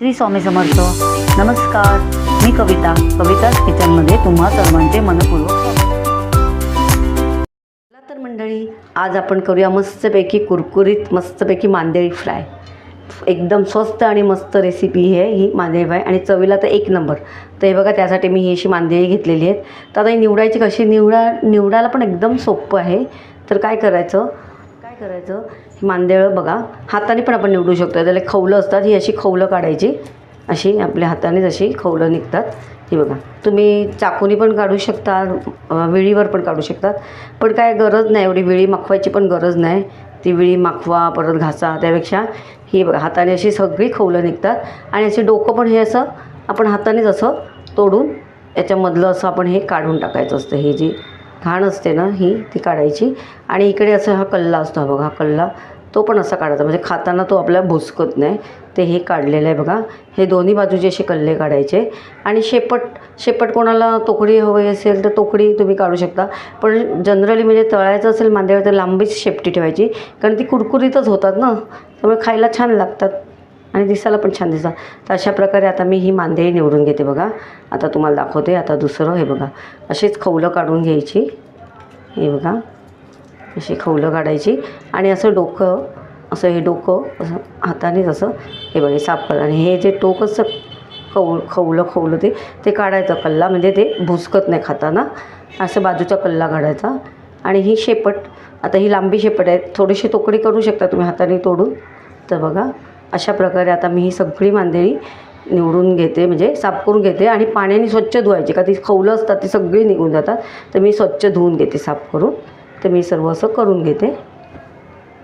श्री स्वामी समर्थ. नमस्कार. मी कविता. कविताच किचनमध्ये तुम्हा सर्वांचे मनपूर्वक तर मंडळी आज आपण करूया मस्तपैकी कुरकुरीत मस्तपैकी मांदेळी फ्राय. एकदम स्वस्त आणि मस्त रेसिपी आहे ही मांदेळी फ्राय. आणि चवीला तर एक नंबर. तर हे बघा त्यासाठी मी ही अशी मांदेळी घेतलेली आहेत. तर आता ही निवडायची कशी? निवडा निवडायला पण एकदम सोपं आहे. तर काय करायचं? काय करायचं? मांदेळं बघा. हाताने पण आपण निवडू शकतो त्याला खवलं असतात ही अशी खवलं काढायची. अशी आपल्या हाताने जशी खवलं निघतात. ही बघा. तुम्ही चाकूनी पण काढू शकता विळीवर पण काढू शकतात. पण काय गरज नाही एवढी. विळी माखवायची पण गरज नाही. ती विळी माखवा परत घासा. त्यापेक्षा ही बघा हाताने अशी सगळी खवलं निघतात. आणि असे डोकं पण हे असं आपण हातानेच असं तोडून याच्यामधलं असं आपण हे काढून टाकायचं असतं. ही जी घाण असते ना ही ती काढायची. आणि इकडे असं हा कल्ला असतो हा बघा हा कल्ला. तो पण असा काढायचा. म्हणजे खाताना तो आपल्याला भुसकत नाही. ते हे काढलेलं आहे बघा. हे दोन्ही बाजूचे असे कल्ले काढायचे. आणि शेपट शेपट कोणाला तोकडी हवी असेल तर तोकडी तुम्ही काढू शकता. पण जनरली म्हणजे तळायचं असेल मांदेवर तर लांबीच शेपटी ठेवायची. कारण ती कुरकुरीतच होतात ना. त्यामुळे खायला छान लागतात. आणि दिसायला पण छान दिसतात. तर अशा प्रकारे आता मी ही मांदेही निवडून घेते बघा. आता तुम्हाला दाखवते. आता दुसरं हे बघा. अशीच खवलं काढून घ्यायची. हे बघा. अशी खवलं काढायची आणि असं डोकं असं हे डोकं असं हातानेच असं हे बघा साफ करा. आणि हे जे टोक असं खव खवलं खवलं ते ते काढायचं कल्ला म्हणजे ते भुसकत नाही खाताना. असं बाजूचा कल्ला काढायचा. आणि ही शेपट आता ही लांबी शेपट आहे थोडीशी तोकडी करू शकता तुम्ही हाताने तोडून. तर बघा अशा प्रकारे आता मी ही सगळी मांदेळी निवडून घेते म्हणजे साफ करून घेते आणि पाण्याने स्वच्छ धुवायची. का ती खवलं असतात ती सगळी निघून जातात. तर मी स्वच्छ धुवून घेते साफ करून. तर मी सर्व असं करून घेते.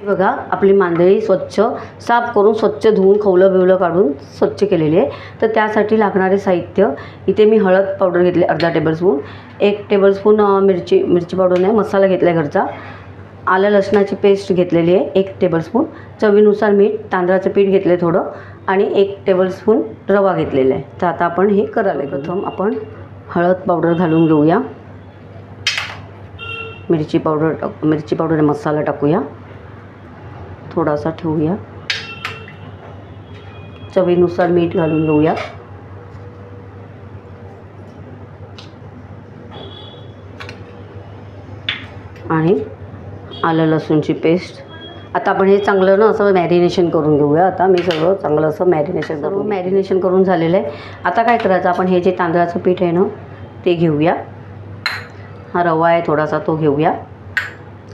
बघा आपली मांदळी स्वच्छ साफ करून स्वच्छ धुवून खवलं बिवलं काढून स्वच्छ केलेली आहे. तर त्यासाठी लागणारे साहित्य इथे मी हळद पावडर घेतले अर्धा टेबलस्पून एक टेबलस्पून मिरची मिरची पावडर नाही मसाला घेतला आहे घरचा. आलं लसणाची पेस्ट घेतलेली आहे एक टेबलस्पून चवीनुसार मीठ तांदळाचं पीठ घेतलं आहे थोडं आणि एक टेबलस्पून रवा घेतलेला आहे. तर आता आपण हे करायला प्रथम आपण हळद पावडर घालून घेऊया. मिरची पावडर टाक मिरची पावडर मसाला टाकूया. थोडासा ठेवूया. चवीनुसार मीठ घालून घेऊया. आणि आलं लसूणची पेस्ट. आता आपण हे चांगलं ना असं मॅरिनेशन करून घेऊया. आता मी सगळं चांगलं असं मॅरिनेशन सर्व मॅरिनेशन करून झालेलं आहे. आता काय करायचं? आपण हे जे तांदळाचं पीठ आहे ना ते घेऊया. हा रवा आहे थोडासा तो घेऊया.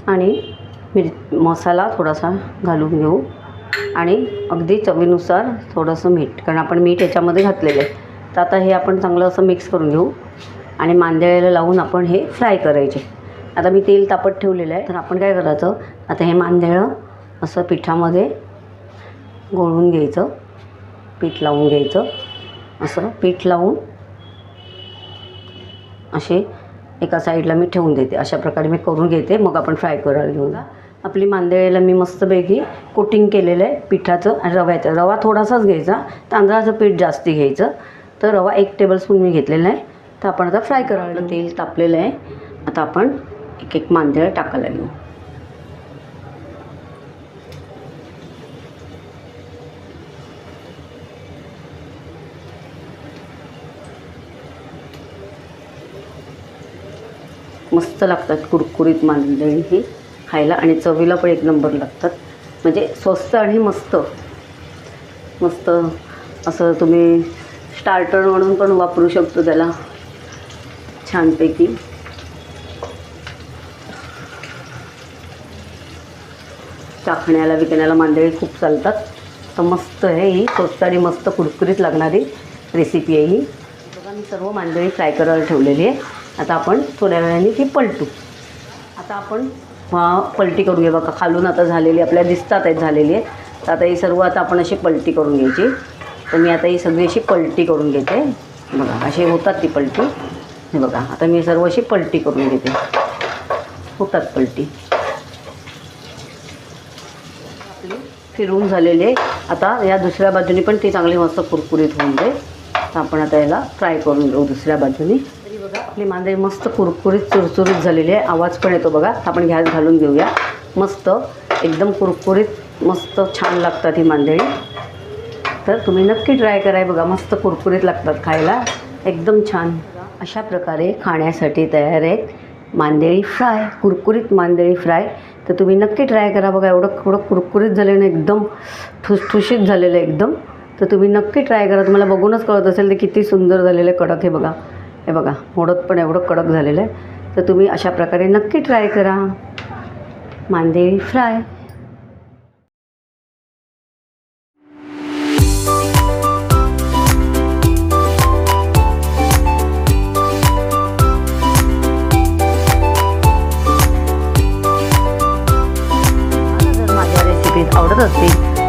आणि मिर मसाला थोडासा घालून घेऊ. आणि अगदी चवीनुसार थोडंसं मीठ कारण आपण मीठ याच्यामध्ये घातलेलं आहे. तर आता हे आपण चांगलं असं मिक्स करून घेऊ. आणि मांदेळ्याला लावून आपण हे फ्राय करायचे. आता मी तेल तापत ठेवलेलं आहे. तर आपण काय करायचं? आता हे मांदेळं असं पिठामध्ये गोळून घ्यायचं. पीठ लावून घ्यायचं. असं पीठ लावून असे एका साईडला मी ठेवून देते. अशा प्रकारे मी करून घेते. मग आपण फ्राय करायला घेऊ आपली मांदेळेला मी मस्तपैकी कोटिंग केलेलं आहे पिठाचं आणि रव्याचं. रवा थोडासाच घ्यायचा. तांदळाचं पीठ जास्ती घ्यायचं. तर रवा एक टेबलस्पून मी घेतलेला आहे. तर आपण आता फ्राय करायला तेल तापलेलं आहे. आता आपण एक एक मांदेळ टाकायला घेऊ. मस्त लागतात कुरकुरीत मांदेळी ही खायला. आणि चवीला पण एक नंबर लागतात. म्हणजे स्वस्त आणि मस्त. मस्त असं तुम्ही स्टार्टर म्हणून पण वापरू शकतो त्याला. छानपैकी. चाखण्याला विकण्याला मांदळी खूप चालतात. तर मस्त आहे ही. स्वस्त आणि मस्त कुरकुरीत लागणारी रेसिपी आहे ही. बघा मी सर्व मांदळी फ्राय करायला ठेवलेली आहे. आता आपण थोड्या वेळाने ती पलटू. आता आपण पलटी करूया. बघा खालून आता झालेली आपल्याला दिसतात आहेत झालेली आहे तर आता ही सर्व आता आपण अशी पलटी करून घ्यायची. तर मी आता ही सगळी अशी पलटी करून घेते. बघा असे होतात ती पलटी. हे बघा आता मी सर्व अशी पलटी करून घेते. होतात पलटी. आपली झालेले आता या दुसऱ्या बाजूने पण ती चांगली मस्त कुरकुरीत होऊन जाईल. तर आपण आता याला फ्राय करून घेऊ दुसऱ्या बाजूने. आपली मांदेळी मस्त कुरकुरीत चुरचुरीत झालेली आहे. आवाज पण येतो बघा. आपण गॅस घालून घेऊया. मस्त एकदम कुरकुरीत मस्त छान लागतात ही मांदेळी तर तुम्ही नक्की ट्राय कराय बघा. मस्त कुरकुरीत लागतात खायला. एकदम छान. अशा प्रकारे खाण्यासाठी तयार आहेत मांदेळी फ्राय कुरकुरीत मांदेळी फ्राय. तर तुम्ही नक्की ट्राय करा बघा. एवढं थोडं कुरकुरीत झालेलं एकदम ठुसठुशीत झालेलं आहे एकदम. तर तुम्ही नक्की ट्राय करा. तुम्हाला बघूनच कळत असेल ते किती सुंदर झालेलं आहे कडक हे बघा. हे बघा मोडत पण एवढं कडक झालेलं आहे. तर तुम्ही अशा प्रकारे नक्की ट्राय करा. मांदेळी फ्राय जर माझ्या आवडत असतील